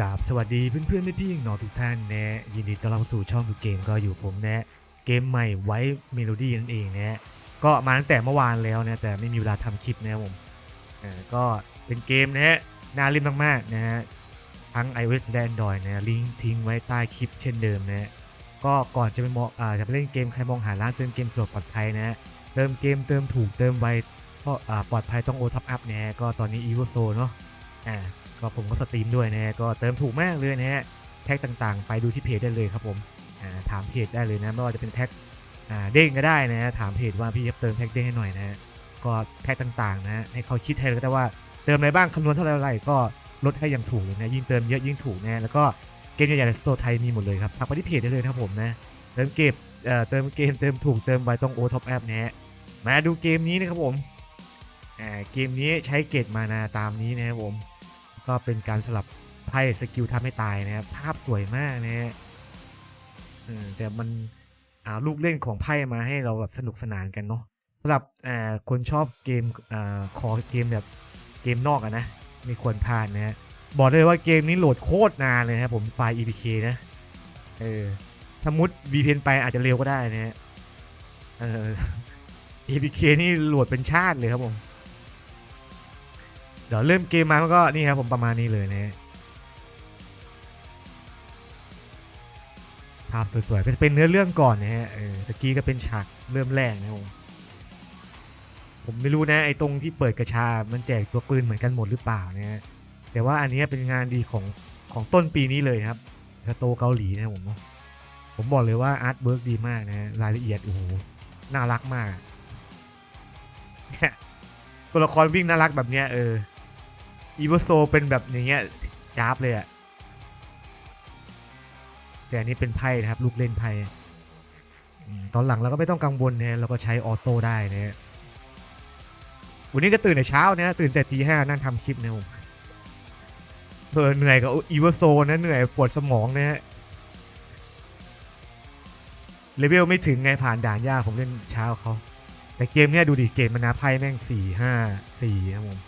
กราบสวัสดีเพื่อนๆพี่ๆน้อทุกท่านนะ ยินดีต้อนรับสู่ช่องดูเกมก็อยู่ผมนะ เกมใหม่ไว้เมโลดี้นั่นเองนะ ก็มาตั้งแต่เมื่อวานแล้วนะ แต่ไม่มีเวลาทำคลิปนะผมอ่าก็เป็นเกมนะน่าเล่นมากๆนะฮะทั้ง iOS และ Android นะลิงก์ทิ้งไว้ใต้คลิปเช่นเดิมนะก็ก่อนจะไปมองอ่าจะไปเล่นเกมใครมองหาร้านเติมเกมสะดวกปลอดภัยนะเติมเกมเติมถูกเติมไวก็อ่าปลอดภัยต้องโอท็อปอัพนะก็ตอนนี้ evo so เนาะอ่า ก็ผมก็สตรีมด้วยนะฮะก็เติมถูกมากเลยนะฮะแท็กต่างๆ ไปดูที่เพจได้เลยครับผมาถามเพจได้เลยนะไม่ว่าจะเป็นแท็กเด้งก็ได้นะฮะถามเพจว่าพี่จะเติมแท็กเด้งให้หน่อยนะฮะก็แท็กต่างๆนะฮะให้เขาคิดให้ก็ได้ว่าเติมอะไรบ้างคำนวณเท่าไรก็ลดให้อย่างถูกเลยนะยิ่งเติมเยอะยิ่งถูกนะแล้วก็เกมใหญ่ๆในสโตร์ไทยมีหมดเลยครับทักไปที่เพจได้เลยครับผมนะเติมเก็บเเติมเกมเติมถูกเติมไวต้องโอท็อปแอปนะฮะมาดูเกมนี้นะครับผมเกมนี้ใช้เกตมานาตามนี้นะครับผม ก็เป็นการสลับไพ่สกิลทำให้ตายนะครับภาพสวยมากนะฮะเออแต่มันอ่าลูกเล่นของไพ่มาให้เราแบบสนุกสนานกันเนาะสำหรับอ่าคนชอบเกมอ่าคอเกมแบบเกมนอกอะนะไม่ควรพลาดนะฮะบอกเลยว่าเกมนี้โหลดโคตรนานเลยครับผมไฟล์ EPK นะเออถ้ามุด VPN ไปอาจจะเร็วก็ได้นะฮะเออ EPK นี่โหลดเป็นชาติเลยครับผม เดี๋ยวเริ่มเกมมามันก็นี่ครับผมประมาณนี้เลยนะภาพสวยๆก็จะเป็นเนื้อเรื่องก่อนนะฮะเออตะกี้ก็เป็นฉากเริ่มแรกนะผมผมไม่รู้นะไอ้ตรงที่เปิดกระชา มันแจกตัวปืนเหมือนกันหมดหรือเปล่านะฮะแต่ว่าอันนี้เป็นงานดีของของต้นปีนี้เลยครับสโตเกาหลีนะผมผมบอกเลยว่าอาร์ตเวิร์กดีมากนะรายละเอียดโอ้โหน่ารักมากตัวละครวิ่งน่ารักแบบเนี้ยเออ อีโวโซเป็นแบบอย่างเงี้ยจ้าบเลยอะแต่อันนี้เป็นไพ่นะครับลูกเล่นไพ่ตอนหลังเราก็ไม่ต้องกังวลนะเราก็ใช้ออโต้ได้นะวันนี้ก็ตื่นแต่เช้านะตื่นแต่ตีห้านั่งทำคลิปนะผมเออเหนื่อยกับอีโวโซนะเหนื่อยปวดสมองนะฮะเลเวลไม่ถึงไงผ่านด่านยากผมเล่นเช้าเขาแต่เกมเนี้ยดูดิเกมมันนาไพ่แม่งสี่ห้าสี่นะผม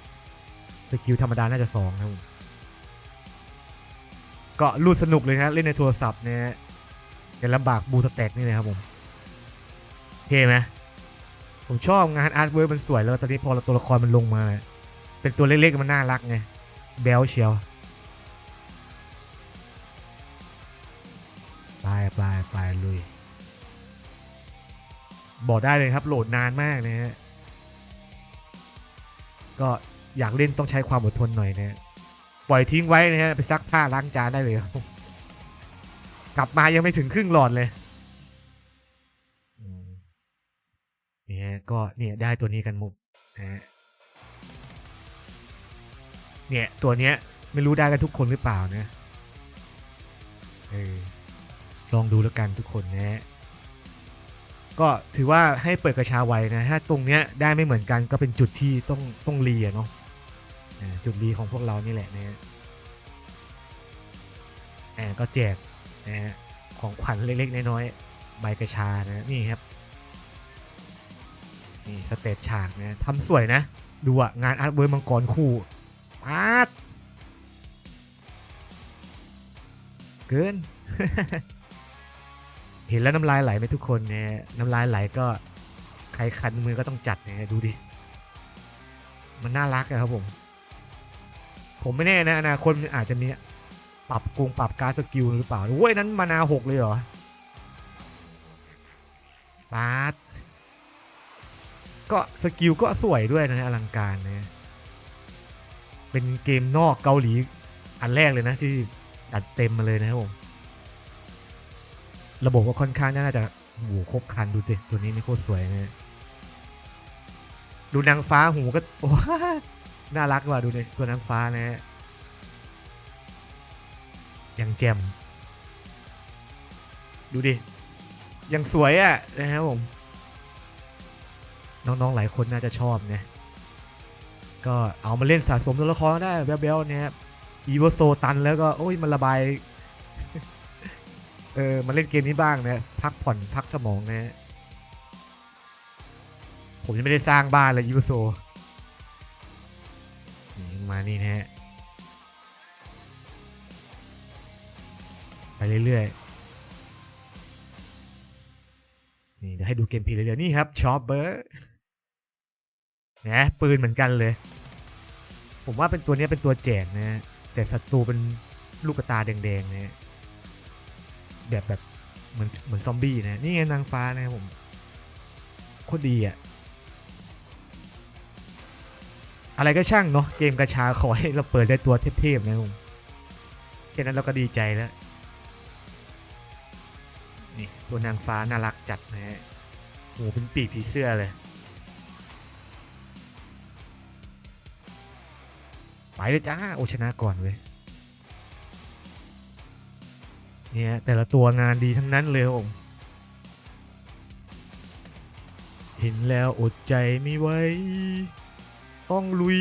สกิลธรรมดาน่าจะสองนะผมก็รูดสนุกเลยนะเล่นในโทรศัพท์เนี่ยแต่ลำบากบูสแต็กนี่เลยครับผม เท่ไหมผมชอบงานอาร์ตเวิร์มันสวยแล้วตอนนี้พอตัวละครมันลงมา เป็นตัวเล็กๆมันน่ารักไงแบลเชียวไปไปไปลุย บอกได้เลยครับโหลดนานมากนะฮะก็ อยากเล่นต้องใช้ความอดทนหน่อยนะฮะปล่อยทิ้งไว้นะฮะไปซักผ้าล้างจานได้เลย กลับมายังไม่ถึงครึ่งหลอดเลยเนี่ยก็เนี่ยได้ตัวนี้กันมุกนะฮะเนี่ยตัวเนี้ยไม่รู้ได้กันทุกคนหรือเปล่านะเออลองดูแล้วกันทุกคนนะฮะก็ถือว่าให้เปิดกระชาไว้นะ ถ้าตรงเนี้ยได้ไม่เหมือนกันก็เป็นจุดที่ต้องต้องรีอะเนาะ จุดรีของพวกเรานี่แหละนะฮะอ่าก็แจกนะฮะของขวัญเล็ก ๆ น้อยๆใบกระชานะนี่ครับนี่สเตจฉากนะทำสวยนะ ดูอะงานอาร์ตเวิร์มังกรคู่อาร์ตเกิน เห็นแล้วน้ำลายไหลไหมทุกคนเนี่ยน้ำลายไหลก็ใครคันมือก็ต้องจัดเนี่ยดูดิ มันน่ารักอะครับผม ผมไม่แน่นะอนาคตมันอาจจะมีปรับกรุงปรับการสกิลหรือเปล่าเว้ยนั้นมานาหกเลยเหรอปาดก็สกิลก็สวยด้วยนะอลังการนะเป็นเกมนอกเกาหลีอันแรกเลยนะที่จัดเต็มมาเลยนะครับผม ระบบก็ค่อนข้างน่าจะโอ้โหครบครันดูสิตัวนี้นี่โคตรสวยนะดูนางฟ้าหูก็โอ้ น่ารักว่ะดูเลยตัวนางฟ้านะฮะยังแจ่มดูดิ ยังสวยอะนะครับผม น้องๆหลายคนน่าจะชอบนะก็เอามาเล่นสะสมตัวละครได้แบ๊วๆเนี่ยอีโวโซตันแล้วก็ โอ้ยมันระบาย เออมาเล่นเกมนี้บ้างนะพักผ่อนพักสมองนะ ผมยังไม่ได้สร้างบ้านเลยยูโซนี่มา นี่นะฮะไปเรื่อยๆ นี่เดี๋ยวให้ดูเกมพีเรื่อยๆนี่ครับชอปเบอร์นะปืนเหมือนกันเลย ผมว่าเป็นตัวนี้เป็นตัวแจกนะแต่ศัตรูเป็นลูกตาแดงๆนะแบบแบบเหมือนเหมือนซอมบี้นะนี่ไงนางฟ้านะครับผมโคตรดีอะ อะไรก็ช่างเนาะเกมกระชาขอให้เราเปิดได้ตัวเทพๆนะผมแค่นั้นเราก็ดีใจแล้วนี่ตัวนางฟ้าน่ารักจัดนะฮะโหเป็นปีกผีเสื้อเลยไปเลยจ้าโอชนะก่อนเว้ยเนี่ยแต่ละตัวงานดีทั้งนั้นเลยผมเห็นแล้วอดใจไม่ไหว ต้องลุย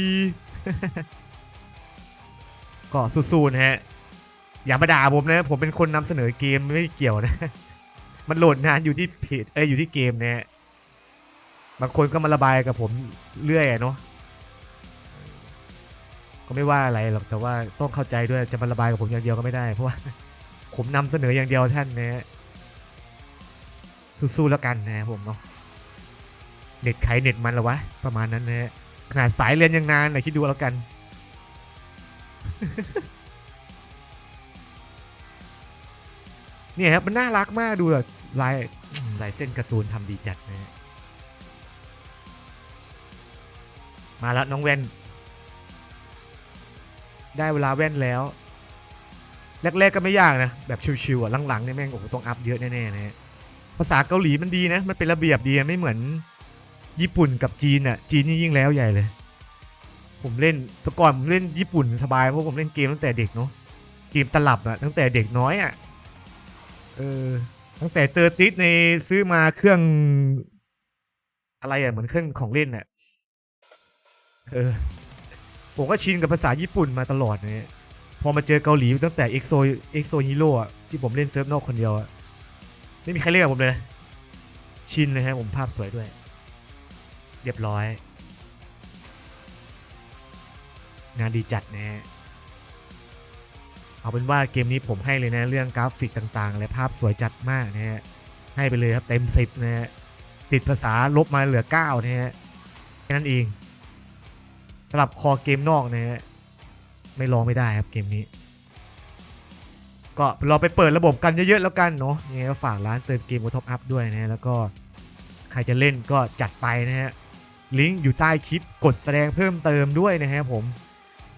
ก็สู้ๆนะฮะ อย่ามาด่าผมนะ ผมเป็นคนนำเสนอเกมไม่เกี่ยวนะ มันโหลดนานอยู่ที่เพจเอ้ยอยู่ที่เกมนะฮะ บางคนก็มาระบายกับผมเรื่อยเนาะก็ไม่ว่าอะไรหรอกแต่ว่าต้องเข้าใจด้วยจะมาระบายกับผมอย่างเดียวก็ไม่ได้ เพราะว่าผมนำเสนออย่างเดียวท่านนะฮะสู้ๆแล้วกันนะผมเนาะเน็ตไขเน็ตมันหรอวะ ประมาณนั้นนะฮะ ขนาดสายเรียนยังนานไหนคิดดูแล้วกัน เนี่ยครับมันน่ารักมากดูลายลายเส้นการ์ตูนทำดีจัดนะฮะมาแล้วน้องแว่น ได้เวลาแว่นแล้ว แรก ๆ ก็ไม่ยากนะ แบบชิวๆอะหลังๆเนี่ยแม่งโอ้โหต้องอัพเยอะแน่ๆนะฮะภาษาเกาหลีมันดีนะ มันเป็นระเบียบดีไม่เหมือน ญี่ปุ่นกับจีนอะจีนนี่ยิ่งแล้วใหญ่เลย ผมเล่นแต่ก่อนผมเล่นญี่ปุ่นสบายเพราะผมเล่นเกมตั้งแต่เด็กเนาะเกมตลับอะตั้งแต่เด็กน้อยอะเออตั้งแต่เตอร์ติสในซื้อมาเครื่องอะไรอะเหมือนเครื่องของเล่นอะเออผมก็ชินกับภาษาญี่ปุ่นมาตลอดนะฮะพอมาเจอเกาหลีตั้งแต่ EXO EXO Hero อะที่ผมเล่นเซิร์ฟนอกคนเดียวอะไม่มีใครเล่นกับผมเลย ชินเลยฮะผมภาพสวยด้วย เรียบร้อย งานดีจัดนะฮะเอาเป็นว่าเกมนี้ผมให้เลยนะเรื่องกราฟิกต่างๆ และภาพสวยจัดมากนะฮะให้ไปเลยครับเต็มสิบนะฮะติดภาษาลบมาเหลือ 9 นะฮะแค่นั้นเองสำหรับคอเกมนอกนะฮะไม่ลองไม่ได้ครับเกมนี้ ก็เราไปเปิดระบบกันเยอะๆแล้วกันเนาะยังไงก็ฝากร้านเติมเกมกับท็อปอัพด้วยนะแล้วก็ใครจะเล่นก็จัดไปนะฮะ ลิงก์อยู่ใต้คลิปกดแสดงเพิ่มเติมด้วยนะฮะผม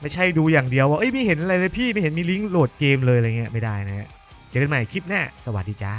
ไม่ใช่ดูอย่างเดียวว่าเอ้ยไม่เห็นอะไรเลยพี่ไม่เห็นมีลิงก์โหลดเกมเลยอะไรเงี้ยไม่ได้นะฮะเจอกันใหม่คลิปหน้าสวัสดีจ้า